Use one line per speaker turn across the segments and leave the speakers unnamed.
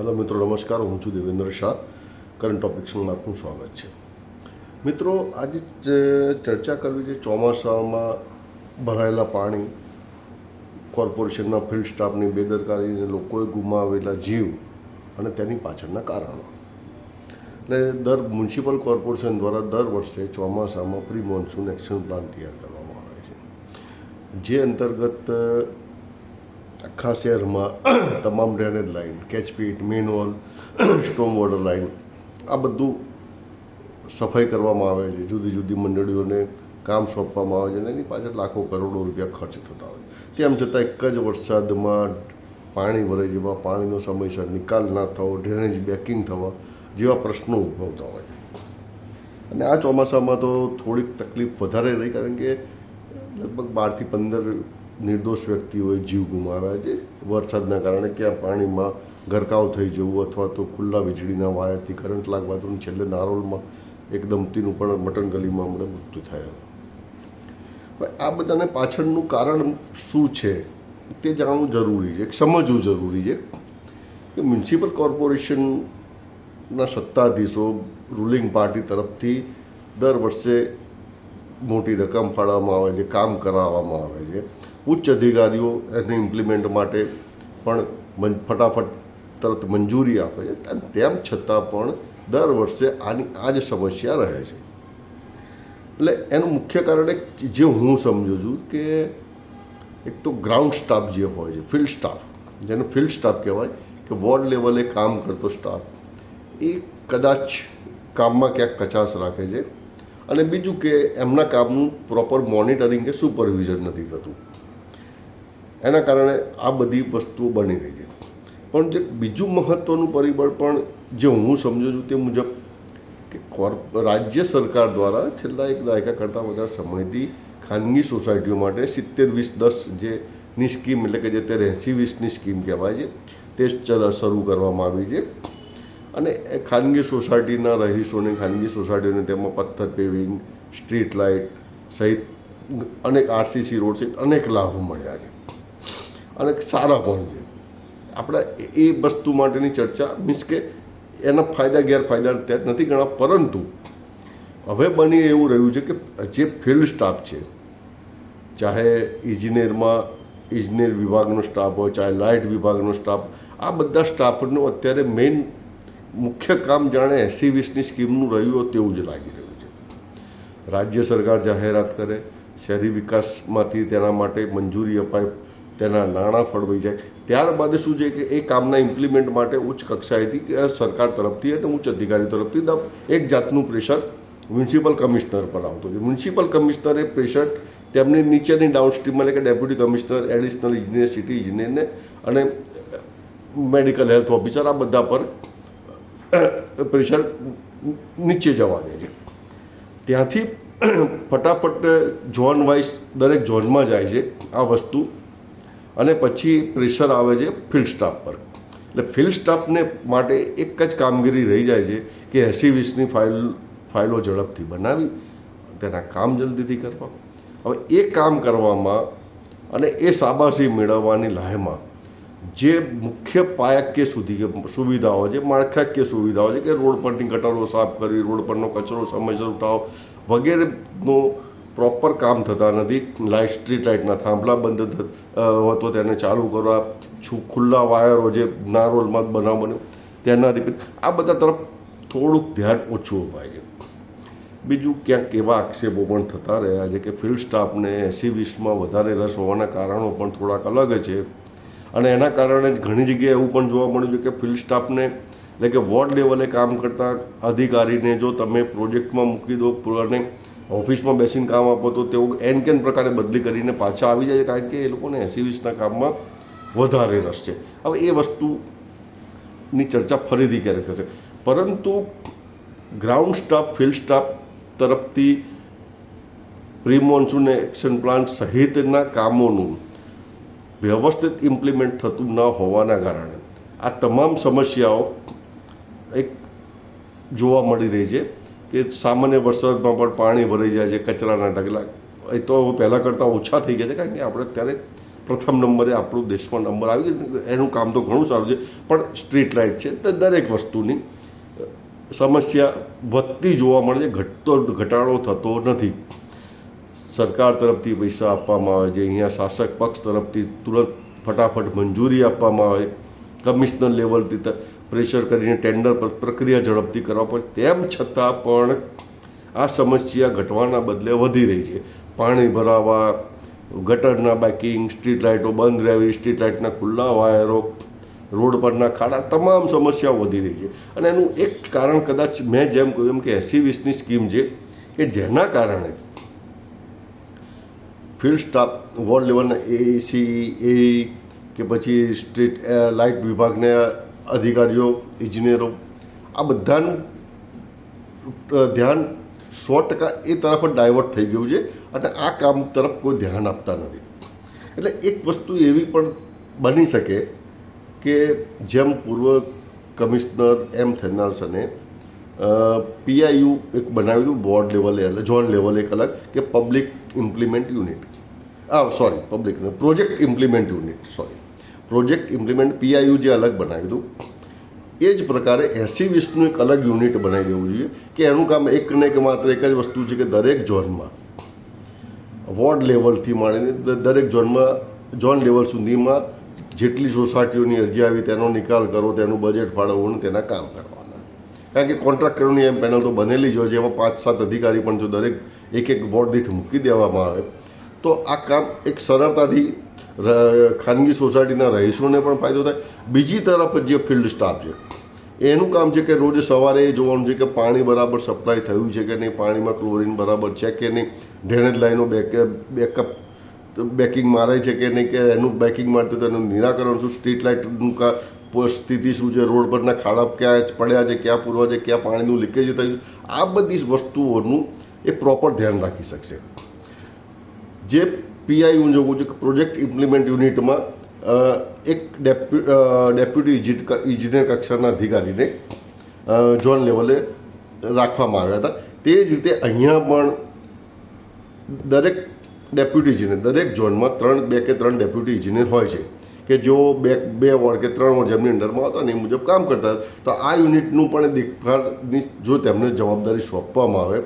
Hello મિત્રો, નમસ્કાર. હું છું દેવેન્દ્ર શાહ. કરંટ ટોપિક્સમાં આપનું સ્વાગત છે. મિત્રો, આજે ચર્ચા કરવી છે, ચોમાસામાં ભરાયેલા પાણી, કોર્પોરેશનના ફિલ્ડ સ્ટાફની બેદરકારીને લોકોએ ગુમાવેલા જીવ અને તેની પાછળના કારણો. એટલે દર મ્યુનિસિપલ કોર્પોરેશન દ્વારા દર વર્ષે ચોમાસામાં પ્રી મોન્સૂન એક્શન પ્લાન તૈયાર કરવામાં આવે છે. જે અંતર્ગત આખા શહેરમાં તમામ drainage line catchpit manhole storm water line આ બધું સફાઈ કરવામાં આવે છે. જુદી જુદી મંડળીઓને કામ સોંપવામાં આવે છે અને એની પાછળ લાખો કરોડો રૂપિયા ખર્ચ થતા હોય તેમ છતાં એક જ વરસાદમાં પાણી ભરાઈ જવા પાણીનો સમયસર નિકાલ ના થવો ડ્રેનેજ બેકિંગ થવા જેવા પ્રશ્નો ઉદ્ભવતા હોય અને આ ચોમાસામાં તો થોડીક તકલીફ વધારે રહી કારણ કે લગભગ બારથી પંદર નિર્દોષ વ્યક્તિઓએ જીવ ગુમાવ્યા છે. વરસાદના કારણે ક્યાં પાણીમાં ગરકાવ થઈ જવું અથવા તો ખુલ્લા વીજળીના વાયરથી કરંટ લાગવાથી છેલ્લે નારોલમાં એક દંપતીનું પણ મટન ગલીમાં હમણાં મૃત્યુ થયા. આ બધાને પાછળનું કારણ શું છે? તે જાણવું જરૂરી છે, સમજવું જરૂરી છે કે મ્યુનિસિપલ કોર્પોરેશનના સત્તાધીશો રૂલિંગ પાર્ટી તરફથી દર વર્ષે મોટી રકમ ફાળવવામાં આવે છે, કામ કરાવવામાં આવે છે. ઉચ્ચ અધિકારીઓ એને ઇમ્પ્લિમેન્ટ માટે પણ ફટાફટ તરત મંજૂરી આપે છે. તેમ છતાં પણ દર વર્ષે આની, આ જ સમસ્યા રહે છે. એટલે એનું મુખ્ય કારણ એક, જે હું સમજુ છું કે એક તો ગ્રાઉન્ડ સ્ટાફ જે હોય છે ફિલ્ડ સ્ટાફ જેને ફિલ્ડ સ્ટાફ કહેવાય, કે વોર્ડ લેવલે કામ કરતો સ્ટાફ એ કદાચ કામમાં ક્યાંક કચાશ રાખે છે. અને બીજું કે એમના કામનું પ્રોપર મોનિટરિંગ કે સુપરવિઝન નથી થતું. એના કારણે આ બધી વસ્તુઓ બની રહી છે. પણ જે બીજું મહત્ત્વનું પરિબળ પણ જે હું સમજુ છું તે મુજબ કે કોર્પ, રાજ્ય સરકાર દ્વારા છેલ્લા એક દાયકા કરતાં વધારે સમયથી ખાનગી સોસાયટીઓ માટે સિત્તેર વીસ દસ જે ની સ્કીમ એટલે કે જે તે એંસી વીસની સ્કીમ કહેવાય છે, તે શરૂ કરવામાં આવી છે. અને ખાનગી સોસાયટીના રહીશોને, ખાનગી સોસાયટીઓને તેમાં પથ્થર પેવિંગ સ્ટ્રીટ લાઇટ સહિત અનેક આરસીસી રોડ સહિત અનેક લાભો મળ્યા છે. અને સારા પણ છે. આપણે એ વસ્તુ માટેની ચર્ચા મીન્સ કે એના ફાયદા, ગેરફાયદા ત્યાં નથી ગણા પરંતુ હવે બની એવું રહ્યું છે કે જે ફિલ્ડ સ્ટાફ છે, ચાહે ઇજનેરમાં, ઇજનેર વિભાગનો સ્ટાફ હોય, ચાહે લાઇટ વિભાગનો સ્ટાફ, આ બધા સ્ટાફનું અત્યારે મેઇન મુખ્ય કામ જાણે એસી વીસની સ્કીમનું રહ્યું હોય તેવું જ લાગી રહ્યું છે. રાજ્ય સરકાર જાહેરાત કરે, શહેરી વિકાસમાંથી તેના માટે મંજૂરી અપાય તેના નાણાં ફળવાઈ જાય. ત્યારબાદ શું છે કે એ કામના ઇમ્પ્લિમેન્ટ માટે ઉચ્ચ કક્ષાએથી સરકાર તરફથી અને ઉચ્ચ અધિકારી તરફથી એક જાતનું પ્રેશર મ્યુનિસિપલ કમિશનર પર આવતું છે. મ્યુનિસિપલ કમિશનરે પ્રેશર તેમની નીચેની ડાઉનસ્ટ્રીમ એટલે કે ડેપ્યુટી કમિશનર એડિશનલ ઇજનેર સિટી ઇજનેરને અને મેડિકલ હેલ્થ ઓફિસર આ બધા પર પ્રેશર નીચે જવા દે છે. ત્યાંથી ફટાફટ ઝોન વાઇઝ દરેક ઝોનમાં જાય છે આ વસ્તુ. અને પછી પ્રેશર આવે છે ફિલ્ડ સ્ટાફ પર. એટલે ફિલ્ડ સ્ટાફને માટે એક જ કામગીરી રહી જાય છે કે એસી વીસની ફાઇલ, ફાઇલો ઝડપથી બનાવી, તેના કામ જલ્દીથી કરવા. હવે એ કામ કરવામાં અને એ શાબાશી મેળવવાની લાહેમાં જે મુખ્ય પાયકીય સુધી સુવિધાઓ છે માળખાકીય સુવિધાઓ છે, કે રોડ પરની ગટરો સાફ કરવી, રોડ પરનો કચરો સમયસર ઉઠાવો વગેરેનો પ્રોપર કામ થતા નથી. લાઇટ સ્ટ્રીટ લાઇટના થાંભલા બંધ થ- અ, હોય તો તેને ચાલુ કરવા છુ- ખુલ્લા વાયરો જે નારોલમાં બનાવ બન્યો તેના રિપેર આ બધા તરફ થોડુંક ધ્યાન ઓછું અપાય છે. બીજું ક્યાંક એવા આક્ષેપો પણ થતા રહ્યા છે કે ફિલ્ડ સ્ટાફને એસી વીસમાં વધારે રસ હોવાના કારણો પણ થોડાક અલગ છે. અને એના કારણે ઘણી જગ્યાએ એવું પણ જોવા મળ્યું છે કે ફિલ્ડ સ્ટાફને એટલે કે વોર્ડ લેવલે કામ કરતા અધિકારીને જો તમે પ્રોજેક્ટમાં મૂકી દો અને ઓફિસમાં બેસીને કામ આપો તો તેઓ એન કેન પ્રકારે બદલી કરીને પાછા આવી જાય છે, કારણ કે એ લોકોને એસી વીસના કામમાં વધારે રસ છે. હવે એ વસ્તુની ચર્ચા ફરીથી ક્યારેક થશે. પરંતુ ગ્રાઉન્ડ સ્ટાફ, ફિલ્ડ સ્ટાફ તરફથી પ્રી મોન્સૂન એક્શન પ્લાન સહિતના કામોનું વ્યવસ્થિત ઇમ્પ્લિમેન્ટ થતું ન હોવાના કારણે આ તમામ સમસ્યાઓ એક જોવા મળી રહી છે. કે સામાન્ય વરસાદમાં પણ પાણી ભરાઈ જાય છે, કચરાના ઢગલા. એ તો પહેલાં કરતાં ઓછા થઈ ગયા છે, કારણ કે આપણે અત્યારે પ્રથમ નંબરે આપણું દેશમાં નંબર આવી ગયો એનું કામ તો ઘણું સારું છે, પણ સ્ટ્રીટ લાઇટ છે, તે દરેક વસ્તુની સમસ્યા વધતી જોવા મળે છે, ઘટતો, ઘટાડો થતો નથી. સરકાર તરફથી પૈસા આપવામાં આવે છે, અહીંયા શાસક પક્ષ તરફથી તુરંત ફટાફટ મંજૂરી આપવામાં આવે. કમિશનર લેવલથી પ્રેશર કરીને ટેન્ડર પર પ્રક્રિયા ઝડપથી કરવા પડે. તેમ છતાં પણ આ સમસ્યા ઘટવાના બદલે વધી રહી છે. પાણી ભરાવા, ગટરના બાઇકિંગ સ્ટ્રીટ લાઇટો બંધ રહેવી સ્ટ્રીટ લાઇટના ખુલ્લા વાયરો રોડ પરના ખાડા, તમામ સમસ્યાઓ વધી રહી છે. અને એનું એક કારણ કદાચ મેં જેમ કહ્યું એમ કે એસી વીસની સ્કીમ છે કે જેના કારણે ફિલ્ડ સ્ટાફ વોર્ડ લેવલના એસી એ કે પછી સ્ટ્રીટ લાઇટ વિભાગના અધિકારીઓ ઇજનેરો આ બધાનું ધ્યાન સો ટકા એ તરફ જ ડાયવર્ટ થઈ ગયું છે અને આ કામ તરફ કોઈ ધ્યાન આપતા નથી. એટલે એક વસ્તુ એવી પણ બની શકે કે જેમ પૂર્વ કમિશનર એમ થેનાર્સને પીઆઈયુ એક બનાવ્યું હતું બોર્ડ લેવલે અલગ ઝોન લેવલે એક અલગ, કે પબ્લિક ઇમ્પ્લિમેન્ટ યુનિટ. આ sorry, public, project implement unit, sorry. Project implement PIU જે અલગ બનાવ્યું દઉં. એ જ પ્રકારે એસી વીસનું એક અલગ યુનિટ બનાવી દેવું જોઈએ કે એનું કામ એક ને એક માત્ર એક જ વસ્તુ છે કે દરેક ઝોનમાં, વોર્ડ લેવલથી માંડીને દરેક ઝોનમાં, ઝોન લેવલ સુધીમાં જેટલી સોસાયટીઓની અરજી આવી તેનો નિકાલ કરો, તેનું બજેટ ફાળવવું અને તેના કામ કરવાના. કારણ કે કોન્ટ્રાક્ટરોની એમ પેનલ તો બનેલી જ હોય છે, એમાં પાંચ સાત અધિકારી પણ જો દરેક એક એક વોર્ડ દીઠ મૂકી દેવામાં આવે, તો આ કામ એક સરળતાથી ખાનગી સોસાયટીના રહીશોને પણ ફાયદો થાય. બીજી તરફ જે ફિલ્ડ સ્ટાફ છે, એનું કામ છે કે રોજ સવારે એ જોવાનું છે કે પાણી બરાબર સપ્લાય થયું છે કે નહીં, પાણીમાં ક્લોરિન બરાબર છે કે નહીં, ડ્રેનેજ લાઈનો બેક, બેકઅપ બેકિંગ મારે છે કે નહીં, કે એનું બેકિંગ માટે તેનું નિરાકરણ શું, સ્ટ્રીટ લાઇટનું કા સ્થિતિ શું છે, રોડ પરના ખાડા ક્યાં પડ્યા છે, ક્યાં પૂરવા છે, ક્યાં પાણીનું લીકેજ થયું આ બધી વસ્તુઓનું એ પ્રોપર ધ્યાન રાખી શકશે. જે પીઆઈ હું જોઉં છું કે પ્રોજેક્ટ ઇમ્પ્લિમેન્ટ યુનિટમાં એક ડેપ્યુ ડેપ્યુટી ઇજનેર કક્ષાના અધિકારીને ઝોન લેવલે રાખવામાં આવ્યા હતા. તે જ રીતે અહીંયા પણ દરેક ડેપ્યુટી ઇજનેર દરેક ઝોનમાં ત્રણ, બે કે ત્રણ ડેપ્યુટી ઇજનેર હોય છે કે જેઓ બે બે વોર્ડ કે ત્રણ વોર્ડ જેમની અંડરમાં હતા ને એ મુજબ કામ કરતા તો આ યુનિટનું પણ દેખભાળની, જો તેમને જવાબદારી સોંપવામાં આવે,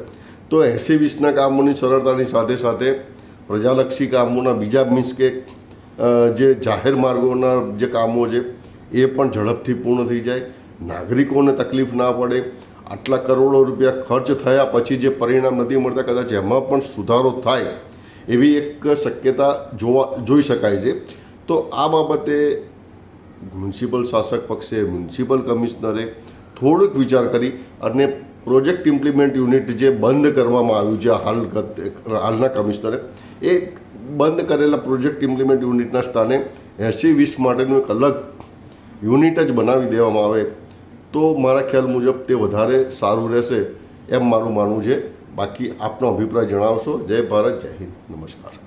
તો એસી વીસના કામોની સરળતાની સાથે સાથે પ્રજાલક્ષી કામોના બીજા મીન્સ કે જે જાહેર માર્ગોના જે કામો છે, એ પણ ઝડપથી પૂર્ણ થઈ જાય. નાગરિકોને તકલીફ ના પડે. આટલા કરોડો રૂપિયા ખર્ચ થયા પછી જે પરિણામ નથી મળતા, કદાચ એમાં પણ સુધારો થાય, એવી એક શક્યતા જોવા, જોઈ શકાય છે. તો આ બાબતે મ્યુનિસિપલ શાસક પક્ષે મ્યુનિસિપલ કમિશનરે થોડોક વિચાર કરી અને પ્રોજેક્ટ ઇમ્પ્લિમેન્ટ યુનિટ જે બંધ કરવામાં આવ્યું છે હાલ હાલના કમિશનરે, એ બંધ કરેલા પ્રોજેક્ટ ઇમ્પ્લિમેન્ટ યુનિટના સ્થાને એસી વીસ માટેનું એક અલગ યુનિટ જ બનાવી દેવામાં આવે. તો મારા ખ્યાલ મુજબ તે વધારે સારું રહેશે એમ મારું માનવું છે. બાકી આપનો અભિપ્રાય જણાવશો. જય ભારત, જય હિન્દ. નમસ્કાર.